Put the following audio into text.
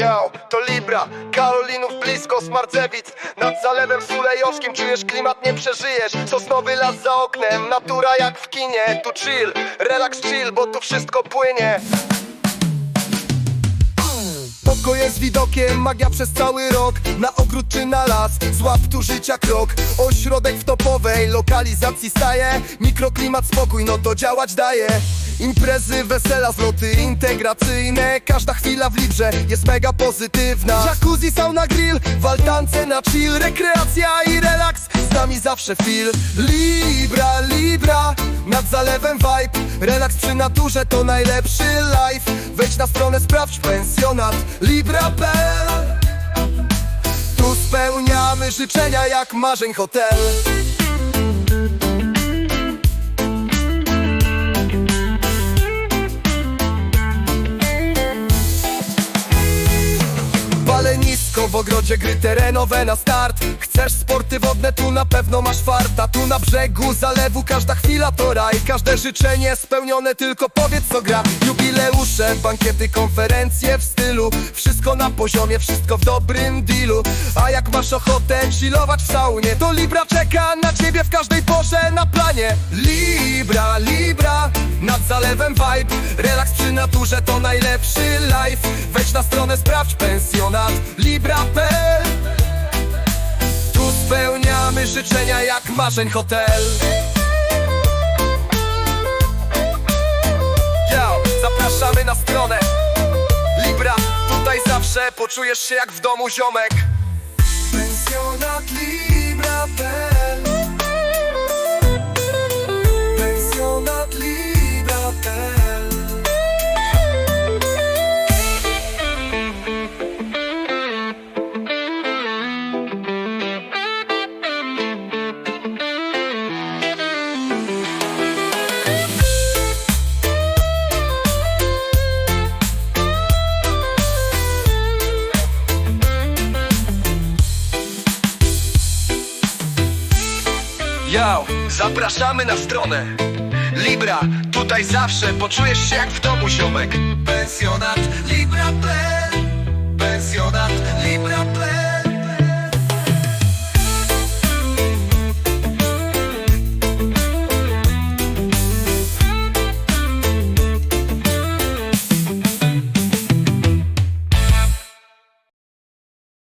Yo, to Libra, Karolinów blisko Smarcewic. Nad zalewem Sulejoszkiem czujesz klimat, nie przeżyjesz. Sosnowy las za oknem, natura jak w kinie. Tu chill, relax chill, bo tu wszystko płynie. Pokoje z widokiem, magia przez cały rok. Na ogród czy na las, złap tu życia krok. Ośrodek w topowej lokalizacji staje. Mikroklimat, spokój, no to działać daje Imprezy, wesela, zloty integracyjne. Każda chwila w Librze jest mega pozytywna. Jacuzzi, sauna, grill, waltance na chill. Rekreacja i relaks, z nami zawsze feel. Libra, Libra, nad zalewem vibe. Relaks przy naturze to najlepszy life. Wejdź na stronę, sprawdź pensjonat. Libra.pl Tu spełniamy życzenia jak marzeń hotel Balenisko w ogrodzie gry terenowe na start. Chcesz sporty wodne, tu na pewno masz farta. Tu na brzegu zalewu każda chwila to raj. Każde życzenie spełnione, tylko powiedz co gra. Jubileusze, bankiety, konferencje w stylu. Wszystko na poziomie, wszystko w dobrym dealu. A jak masz ochotę chillować w saunie To Libra czeka na ciebie w każdej porze na planie. Libra, Libra, nad zalewem vibe. Relaks przy naturze to najlepszy life. Wejdź na stronę, sprawdź pensjonat. Libra.pl Tu spełniamy życzenia jak marzeń hotel. Yo, zapraszamy na stronę. Libra, tutaj zawsze poczujesz się jak w domu ziomek. Pensjonat Libra.pl Yo, zapraszamy na stronę. Libra, tutaj zawsze poczujesz się jak w domu ziomek. Pensjonat Libra.pl